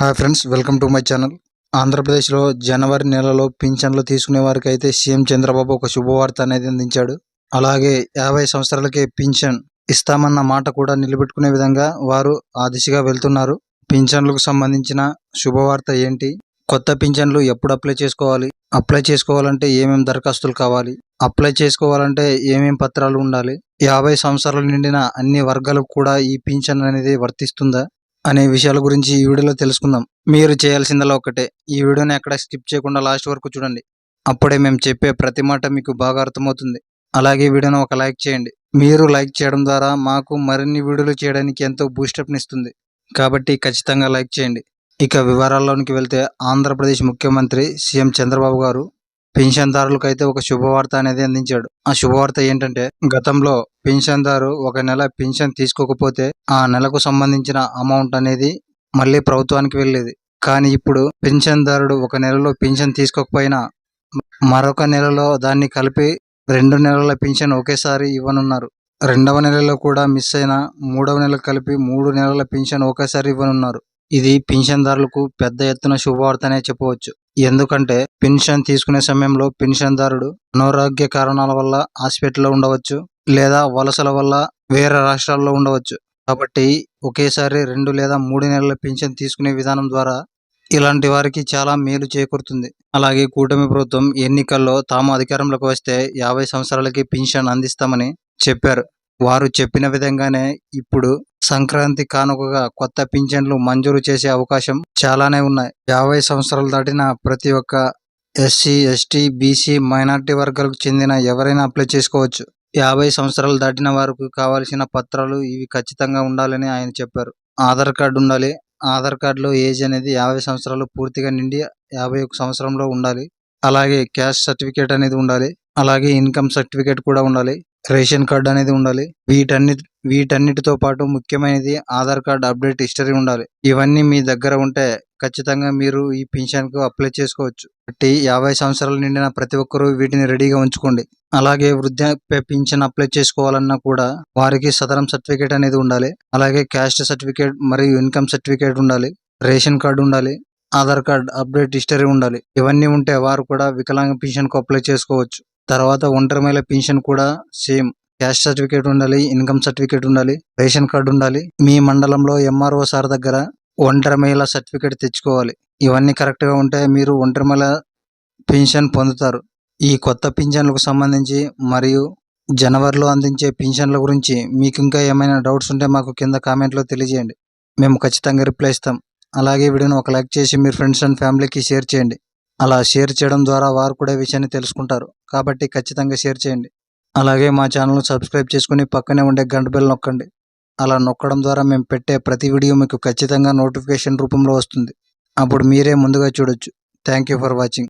Hi friends welcome to my channel ఆంధ్రప్రదేశ్లో జనవరి నెలలో పింఛన్లు తీసుకునే వారికి అయితే సీఎం చంద్రబాబు ఒక శుభవార్త అనేది అందించాడు. అలాగే యాభై సంవత్సరాలకే పింఛన్ ఇస్తామన్న మాట కూడా నిలబెట్టుకునే విధంగా వారు ఆ దిశగా వెళ్తున్నారు. పింఛన్లకు సంబంధించిన శుభవార్త ఏంటి? కొత్త పింఛన్లు ఎప్పుడు అప్లై చేసుకోవాలి? అప్లై చేసుకోవాలంటే ఏమేమి దరఖాస్తులు కావాలి? అప్లై చేసుకోవాలంటే ఏమేమి పత్రాలు ఉండాలి? యాభై సంవత్సరాలు నిండిన అన్ని వర్గాలకు కూడా ఈ పింఛన్ అనేది వర్తిస్తుందా? అనే విషయాల గురించి ఈ వీడియోలో తెలుసుకుందాం. మీరు చేయాల్సిందలా ఒకటే ఈ వీడియోని ఎక్కడ స్కిప్ చేయకుండా లాస్ట్ వరకు చూడండి. అప్పుడే మేము చెప్పే ప్రతి మాట మీకు బాగా అర్థమవుతుంది. అలాగే వీడియోను ఒక లైక్ చేయండి. మీరు లైక్ చేయడం ద్వారా మాకు మరిన్ని వీడియోలు చేయడానికి ఎంతో బూస్టప్ని ఇస్తుంది. కాబట్టి ఖచ్చితంగా లైక్ చేయండి. ఇక వివరాల్లోనికి వెళ్తే ఆంధ్రప్రదేశ్ ముఖ్యమంత్రి సీఎం చంద్రబాబు గారు పెన్షన్దారులకు అయితే ఒక శుభవార్త అనేది అందించాడు. ఆ శుభవార్త ఏంటంటే గతంలో పెన్షన్దారు ఒక నెల పెన్షన్ తీసుకోకపోతే ఆ నెలకు సంబంధించిన అమౌంట్ అనేది మళ్ళీ ప్రభుత్వానికి వెళ్ళేది. కానీ ఇప్పుడు పెన్షన్దారుడు ఒక నెలలో పెన్షన్ తీసుకోకపోయినా మరొక నెలలో దాన్ని కలిపి రెండు నెలల పెన్షన్ ఒకేసారి ఇవ్వనున్నారు. రెండవ నెలలో కూడా మిస్ అయిన మూడవ నెల కలిపి మూడు నెలల పెన్షన్ ఒకేసారి ఇవ్వనున్నారు. ఇది పెన్షన్దారులకు పెద్ద ఎత్తున శుభవార్తనే చెప్పవచ్చు. ఎందుకంటే పెన్షన్ తీసుకునే సమయంలో పెన్షన్దారుడు అనారోగ్య కారణాల వల్ల హాస్పిటల్లో ఉండవచ్చు లేదా వలసల వల్ల వేరే రాష్ట్రాల్లో ఉండవచ్చు. కాబట్టి ఒకేసారి రెండు లేదా మూడు నెలల పెన్షన్ తీసుకునే విధానం ద్వారా ఇలాంటి వారికి చాలా మేలు చేకూరుతుంది. అలాగే కూటమి ప్రభుత్వం ఎన్నికల్లో తాము అధికారంలోకి వస్తే యాభై సంవత్సరాలకి పెన్షన్ అందిస్తామని చెప్పారు. వారు చెప్పిన విధంగానే ఇప్పుడు సంక్రాంతి కానుకగా కొత్త పింఛన్లు మంజూరు చేసే అవకాశం చాలానే ఉన్నాయి. యాభై సంవత్సరాలు దాటిన ప్రతి ఒక్క ఎస్సీ ఎస్టీ బీసీ మైనార్టీ వర్గాలకు చెందిన ఎవరైనా అప్లై చేసుకోవచ్చు. యాభై సంవత్సరాలు దాటిన వారికి కావాల్సిన పత్రాలు ఇవి ఖచ్చితంగా ఉండాలని ఆయన చెప్పారు. ఆధార్ కార్డు ఉండాలి. ఆధార్ కార్డులో ఏజ్ అనేది యాభై సంవత్సరాలు పూర్తిగా నిండి యాభై ఒక సంవత్సరంలో ఉండాలి. అలాగే క్యాష్ సర్టిఫికేట్ అనేది ఉండాలి. అలాగే ఇన్కమ్ సర్టిఫికేట్ కూడా ఉండాలి. రేషన్ కార్డు అనేది ఉండాలి. వీటన్నిటి వీటన్నిటితో పాటు ముఖ్యమైనది ఆధార్ కార్డు అప్డేట్ హిస్టరీ ఉండాలి. ఇవన్నీ మీ దగ్గర ఉంటే ఖచ్చితంగా మీరు ఈ పింఛన్కు అప్లై చేసుకోవచ్చు. కాబట్టి యాభై సంవత్సరాలు నిండిన ప్రతి ఒక్కరూ వీటిని రెడీగా ఉంచుకోండి. అలాగే వృద్ధాప్య పింఛన్ అప్లై చేసుకోవాలన్నా కూడా వారికి సదరం సర్టిఫికేట్ అనేది ఉండాలి. అలాగే క్యాస్ట్ సర్టిఫికేట్ మరియు ఇన్కమ్ సర్టిఫికేట్ ఉండాలి. రేషన్ కార్డు ఉండాలి. ఆధార్ కార్డ్ అప్డేట్ హిస్టరీ ఉండాలి. ఇవన్నీ ఉంటే వారు కూడా వికలాంగ పింఛన్కు అప్లై చేసుకోవచ్చు. తర్వాత ఒంటరి మహిళ పెన్షన్ కూడా సేమ్. క్యాస్ట్ సర్టిఫికేట్ ఉండాలి ఇన్కమ్ సర్టిఫికేట్ ఉండాలి రేషన్ కార్డు ఉండాలి. మీ మండలంలో ఎంఆర్ఓ సార్ దగ్గర ఒంటరి మహిళ సర్టిఫికేట్ తెచ్చుకోవాలి. ఇవన్నీ కరెక్ట్గా ఉంటే మీరు ఒంటరి మహిళ పెన్షన్ పొందుతారు. ఈ కొత్త పింఛన్లకు సంబంధించి మరియు జనవరిలో అందించే పింఛన్ల గురించి మీకు ఇంకా ఏమైనా డౌట్స్ ఉంటే మాకు కింద కామెంట్లో తెలియజేయండి. మేము ఖచ్చితంగా రిప్లై ఇస్తాం. అలాగే వీడియోని ఒక లైక్ చేసి మీ ఫ్రెండ్స్ అండ్ ఫ్యామిలీకి షేర్ చేయండి. అలా షేర్ చేయడం ద్వారా వారు కూడా విషయాన్ని తెలుసుకుంటారు. కాబట్టి ఖచ్చితంగా షేర్ చేయండి. అలాగే మా ఛానల్ను సబ్స్క్రైబ్ చేసుకుని పక్కనే ఉండే గంట బెల్ నొక్కండి. అలా నొక్కడం ద్వారా మేము పెట్టే ప్రతి వీడియో మీకు ఖచ్చితంగా నోటిఫికేషన్ రూపంలో వస్తుంది. అప్పుడు మీరే ముందుగా చూడొచ్చు. Thank you for watching.